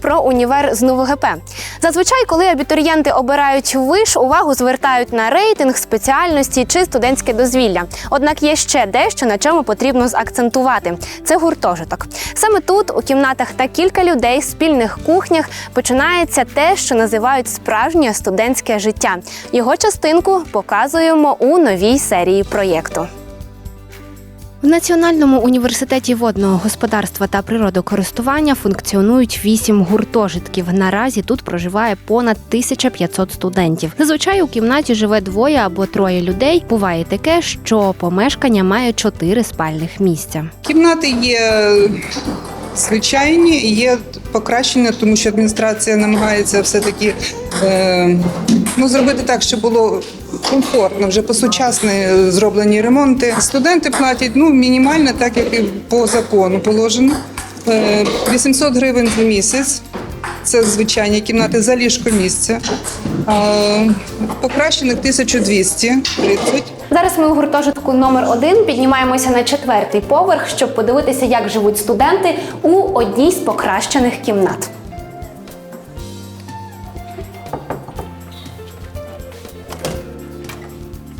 про універ з НУВГП. Зазвичай, коли абітурієнти обирають виш, увагу звертають на рейтинг, спеціальності чи студентське дозвілля. Однак є ще дещо, на чому потрібно заакцентувати. Це гуртожиток. Саме тут, у кімнатах та кілька людей, спільних кухнях, починається те, що називають справжнє студентське життя. Його частинку показуємо у новій серії проєкту. В Національному університеті водного господарства та природокористування функціонують вісім гуртожитків. Наразі тут проживає понад 1500 студентів. Зазвичай у кімнаті живе двоє або троє людей. Буває таке, що помешкання має чотири спальних місця. Кімнати є звичайні, є покращення, тому що адміністрація намагається все-таки е, ну, зробити так, щоб було комфортно, вже по сучасні зроблені ремонти. Студенти платять ну, мінімально, так як і по закону положено. Е, 800 гривень в місяць. Це звичайні кімнати за ліжко місця. Е, Покращених 1230. Зараз ми у гуртожитку номер один піднімаємося на четвертий поверх, щоб подивитися, як живуть студенти у одній з покращених кімнат.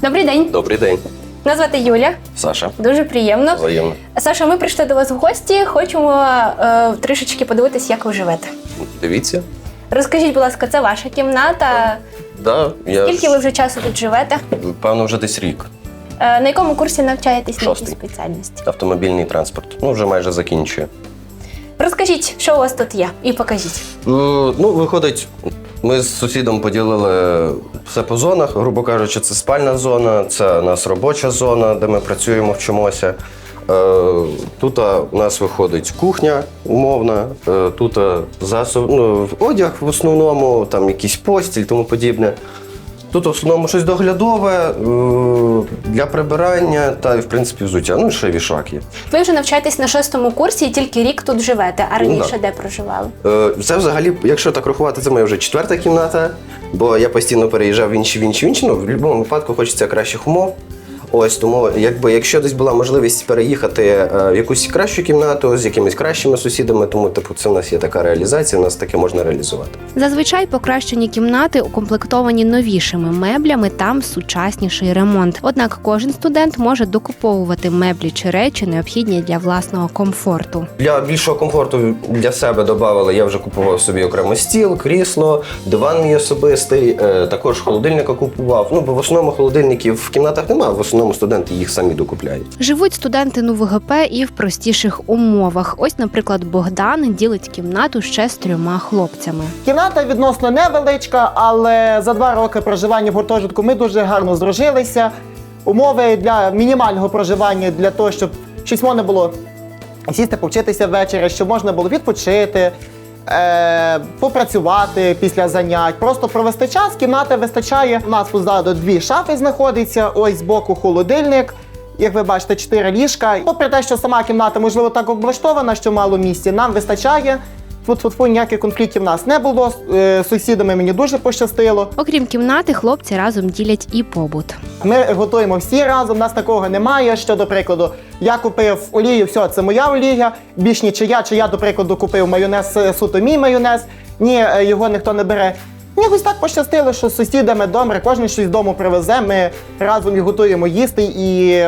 Добрий день. Добрий день, Мене звати Юля. Саша. Дуже приємно. Взаємно. Саша, ми прийшли до вас в гості. Хочемо е, трішечки подивитися, як ви живете. Дивіться. Розкажіть, будь ласка, це ваша кімната. Да, я Скільки ж, ви вже часу тут живете? певно вже десь рік. Е, на якому курсі навчаєтесь на якій Шостий. спеціальності? Автомобільний транспорт. Ну, вже майже закінчую. Розкажіть, що у вас тут є, і покажіть. Е, Ну, виходить, ми з сусідом поділили все по зонах. Грубо кажучи, це спальна зона, це у нас робоча зона, де ми працюємо, вчимося. Е, Тут у нас виходить кухня умовна, е, тут а, засоб, ну, одяг в основному, там якийсь постіль, тому подібне. Тут в основному щось доглядове е, для прибирання та, в принципі, взуття. Ну, і ще вішак є. Ви вже навчаєтесь на шостому курсі і тільки рік тут живете, а раніше да. де проживали? Е, Це взагалі, якщо так рахувати, це моя вже четверта кімната, бо я постійно переїжджав в інші, в інші, в інші. Ну, в будь-якому випадку хочеться кращих умов. Ось тому, якби якщо десь була можливість переїхати е, в якусь кращу кімнату з якимись кращими сусідами, тому типу це в нас є така реалізація, у нас таке можна реалізувати. Зазвичай покращені кімнати укомплектовані новішими меблями, там сучасніший ремонт. Однак кожен студент може докуповувати меблі чи речі, необхідні для власного комфорту. Для більшого комфорту для себе додавали, я вже купував собі окремо стіл, крісло, диван мій особистий, е, також холодильника купував. Ну, бо в основному холодильників в кімнатах немає, в основному студенти їх самі докупляють. Живуть студенти НУВГП і в простіших умовах. Ось, наприклад, Богдан ділить кімнату ще з трьома хлопцями. Кімната відносно невеличка, але за два роки проживання в гуртожитку ми дуже гарно здружилися. Умови для мінімального проживання для того, щоб щось можна було сісти, повчитися ввечері, щоб можна було відпочити, е, попрацювати після занять, просто провести час. Кімната вистачає. У нас позаду дві шафи знаходиться. Ось збоку холодильник. Як ви бачите, чотири ліжка. Попри те, що сама кімната можливо так облаштована, що мало місця, нам вистачає. Тут фу ніяких конфліктів в нас не було. З е, сусідами мені дуже пощастило. Окрім кімнати, хлопці разом ділять і побут. Ми готуємо всі разом. У нас такого немає. Що до прикладу, я купив олію, все, це моя олія. Більш нічия, чи я, до прикладу, купив майонез е, суто мій майонез. Ні, е, його ніхто не бере. Якось так пощастило, що з сусідами добре, кожен щось з дому привезе. Ми разом і готуємо їсти. І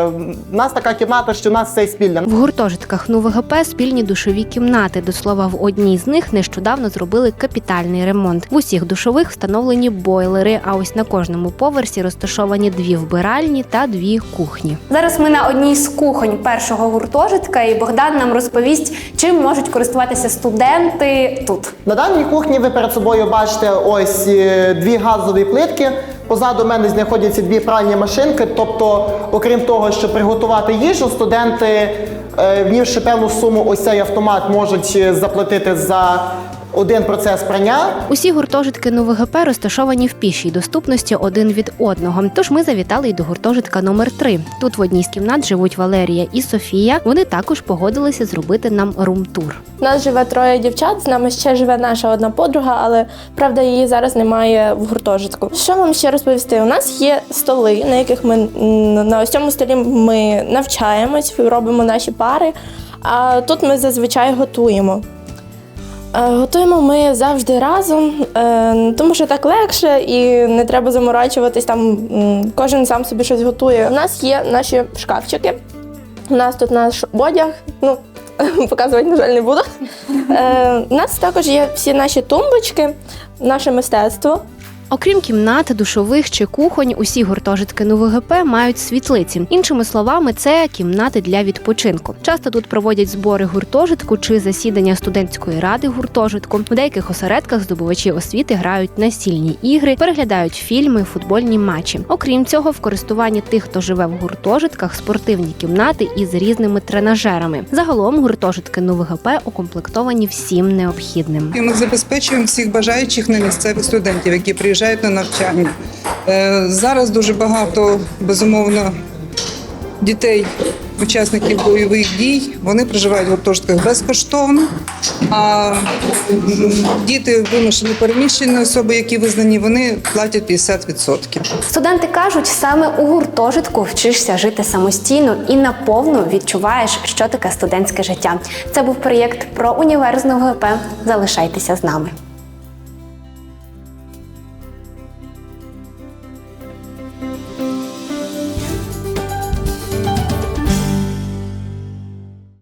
в нас така кімната, що в нас все спільне. В гуртожитках НУВГП спільні душові кімнати. До слова, в одній з них нещодавно зробили капітальний ремонт. В усіх душових встановлені бойлери. А ось на кожному поверсі розташовані дві вбиральні та дві кухні. Зараз ми на одній з кухонь першого гуртожитка, і Богдан нам розповість, чим можуть користуватися студенти тут. На даній кухні ви перед собою бачите ось е, дві газові плитки. Позаду мене знаходяться дві пральні машинки. Тобто, окрім того, щоб приготувати їжу, студенти, е, внівши певну суму, ось цей автомат можуть е, заплатити за один процес прання. Усі гуртожитки НУВГП розташовані в пішій доступності один від одного. Тож ми завітали й до гуртожитка номер 3 Тут в одній з кімнат живуть Валерія і Софія. Вони також погодилися зробити нам рум-тур. У нас живе троє дівчат, з нами ще живе наша одна подруга, але правда її зараз немає в гуртожитку. Що вам ще розповісти? У нас є столи, на яких ми на ось цьому столі ми навчаємось, робимо наші пари. А тут ми зазвичай готуємо. Е, Готуємо ми завжди разом, е, тому що так легше і не треба заморачуватись. Там кожен сам собі щось готує. У нас є наші шкафчики. У нас тут наш одяг. Ну, показувати, на жаль, не буду. Е, У нас також є всі наші тумбочки, наше мистецтво. Окрім кімнат, душових чи кухонь, усі гуртожитки НУВГП мають світлиці. Іншими словами, це кімнати для відпочинку. Часто тут проводять збори гуртожитку чи засідання студентської ради гуртожитку. У деяких осередках здобувачі освіти грають настільні ігри, переглядають фільми, футбольні матчі. Окрім цього, в користуванні тих, хто живе в гуртожитках, спортивні кімнати із різними тренажерами. Загалом гуртожитки НУВГП укомплектовані всім необхідним. І ми забезпечуємо всіх бажаючих на місцевих студентів, які приїжджають на навчання. Е, Зараз дуже багато, безумовно, дітей, учасників бойових дій, вони проживають в гуртожитках безкоштовно. А діти вимушені переміщені особи, які визнані, вони платять 50%. Студенти кажуть, саме у гуртожитку вчишся жити самостійно і наповну відчуваєш, що таке студентське життя. Це був проєкт про універ з НУВГП. Залишайтеся з нами.